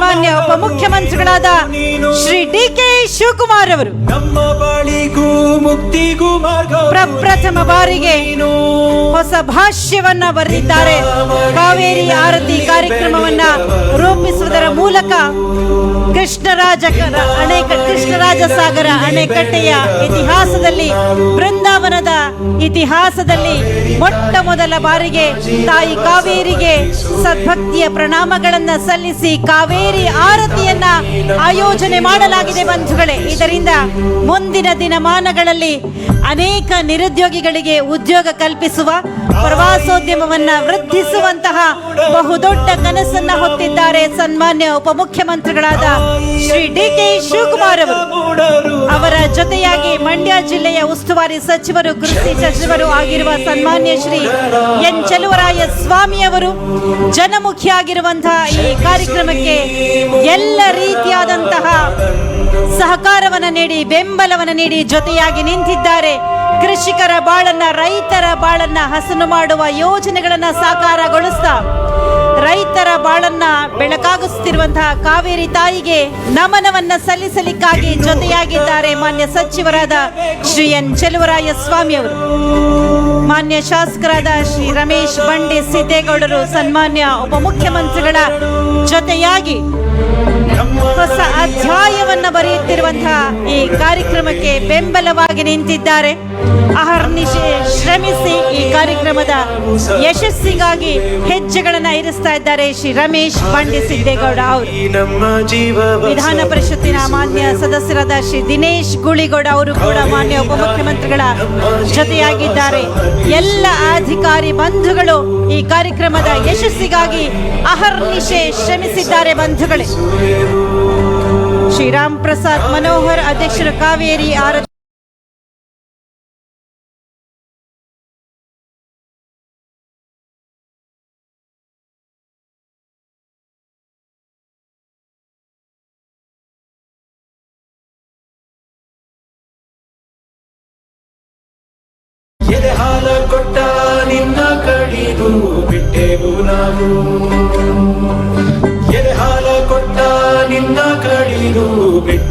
ಸನ್ಮಾನ್ಯ ಉಪಮುಖ್ಯಮಂತ್ರಿಗಳಾದ Shri D K Shivakumar ಅವರು. ನಮ್ಮ ಬಾಳಿಗೂ ಮುಕ್ತಿಗೂ ಪ್ರಪ್ರಥಮ ಬಾರಿಗೆ ಹೊಸ ಭಾಷ್ಯವನ್ನ ಬರೆದಿದ್ದಾರೆ. ಕಾವೇರಿ ಆರತಿ ಕಾರ್ಯಕ್ರಮವನ್ನ ರೂಪಿಸುವುದರ ಮೂಲಕ ಕೃಷ್ಣರಾಜ ಅಣೆಕ ಕೃಷ್ಣರಾಜ ಸಾಗರ ಅಣೆಕಟ್ಟೆಯ ಇತಿಹಾಸದಲ್ಲಿ ಬೃಂದಾವನದ ಇತಿಹಾಸದಲ್ಲಿ ಮೊಟ್ಟ ಮೊದಲ ಬಾರಿಗೆ ತಾಯಿ ಕಾವೇರಿಗೆ ಸದ್ಭಕ್ತಿಯ ಪ್ರಣಾಮಗಳನ್ನು ಸಲ್ಲಿಸಿ ಕಾವೇರಿ ಆರತಿಯನ್ನ ಆಯೋಜನೆ ಮಾಡಲಾಗಿದೆ ಬಂಧುಗಳೇ. ಇದರಿಂದ ಮುಂದಿನ ದಿನಮಾನಗಳಲ್ಲಿ ಅನೇಕ ನಿರುದ್ಯೋಗಿಗಳಿಗೆ ಉದ್ಯೋಗ ಕಲ್ಪಿಸುವ ಪ್ರವಾಸೋದ್ಯಮವನ್ನ ವೃದ್ಧಿಸುವಂತಹ ಬಹುದೊಡ್ಡ ಕನಸನ್ನ ಹೊತ್ತಿದ್ದಾರೆ ಸನ್ಮಾನ್ಯ ಉಪಮುಖ್ಯಮಂತ್ರಿಗಳಾದ ಶ್ರೀ ಡಿ ಕೆ ಶಿವಕುಮಾರ್ ಅವರು. ಅವರ ಜೊತೆಯಾಗಿ ಮಂಡ್ಯ ಜಿಲ್ಲೆಯ ಉಸ್ತುವಾರಿ ಸಚಿವರು, ಕೃಷಿ ಸಚಿವರು ಆಗಿರುವ ಸನ್ಮಾನ್ಯ ಶ್ರೀ ಎನ್ ಚಲುವರಾಯ ಸ್ವಾಮಿ ಅವರು ಜನಮುಖಿಯಾಗಿರುವಂತಹ ಈ ಕಾರ್ಯಕ್ರಮಕ್ಕೆ ಎಲ್ಲ ರೀತಿಯಾದಂತಹ ಸಹಕಾರವನ್ನು ನೀಡಿ, ಬೆಂಬಲವನ್ನು ನೀಡಿ ಜೊತೆಯಾಗಿ ನಿಂತಿದ್ದಾರೆ. ಕೃಷಿಕರ ಬಾಳನ್ನ, ರೈತರ ಬಾಳನ್ನ ಹಸನು ಮಾಡುವ ಯೋಜನೆಗಳನ್ನ ಸಾಕಾರಗೊಳಿಸ್ತಾ. ರೈತರ ಬಾಳನ್ನ ಬೆಳಕಾಗಿಸುತ್ತಿರುವಂತಹ ಕಾವೇರಿ ತಾಯಿಗೆ ನಮನವನ್ನ ಸಲ್ಲಿಸಲಿಕ್ಕಾಗಿ ಜೊತೆಯಾಗಿದ್ದಾರೆ ಮಾನ್ಯ ಸಚಿವರಾದ ಶ್ರೀ ಎನ್ ಚೆಲುವರಾಯ ಸ್ವಾಮಿ ಅವರು. ಮಾನ್ಯ ಶಾಸಕರಾದ ಶ್ರೀ ರಮೇಶ್ ಬಂಡೆ ಸಿದ್ದೇಗೌಡರು, ಸನ್ಮಾನ್ಯ ಉಪಮುಖ್ಯಮಂತ್ರಿಗಳ ಜೊತೆಯಾಗಿ ಬರೆಯುತ್ತಿರುವಂತಹ ಈ ಕಾರ್ಯಕ್ರಮಕ್ಕೆ ಬೆಂಬಲವಾಗಿ ನಿಂತಿದ್ದಾರೆ. ಅಹರ್ನಿಶೆ ಶ್ರಮಿಸಿ ಈ ಕಾರ್ಯಕ್ರಮದ ಯಶಸ್ಸಿಗಾಗಿ ಹೆಜ್ಜೆಗಳನ್ನ ಇರಿಸ್ತಾ ಇದ್ದಾರೆ ಶ್ರೀ ರಮೇಶ್ ಬಂಡಿ ಸಿದ್ದೇಗೌಡ ಅವರು. ವಿಧಾನ ಪರಿಷತ್ತಿನ ಮಾನ್ಯ ಸದಸ್ಯರಾದ ಶ್ರೀ ದಿನೇಶ್ ಗುಳಿಗೌಡ ಅವರು ಕೂಡ ಮಾನ್ಯ ಉಪಮುಖ್ಯಮಂತ್ರಿಗಳ ಜೊತೆಯಾಗಿದ್ದಾರೆ. ಎಲ್ಲ ಅಧಿಕಾರಿ ಬಂಧುಗಳು ಈ ಕಾರ್ಯಕ್ರಮದ ಯಶಸ್ಸಿಗಾಗಿ ಅಹರ್ನಿಶೆ ಶ್ರಮಿಸಿದ್ದಾರೆ ಬಂಧುಗಳೇ. ಶ್ರೀರಾಮ್ ಪ್ರಸಾದ್ ಮನೋಹರ್ ಅಧ್ಯಕ್ಷರು ಕಾವೇರಿ ಆರ ಎದೆ ಹಾಲ ಕೊಟ್ಟ ನಿನ್ನ ಕಡಿದು ಬಿಟ್ಟೆವು ನಾವು ಎದೆ ಹಾಲ ಕೊಟ್ಟ ನಿನ್ನ do bem.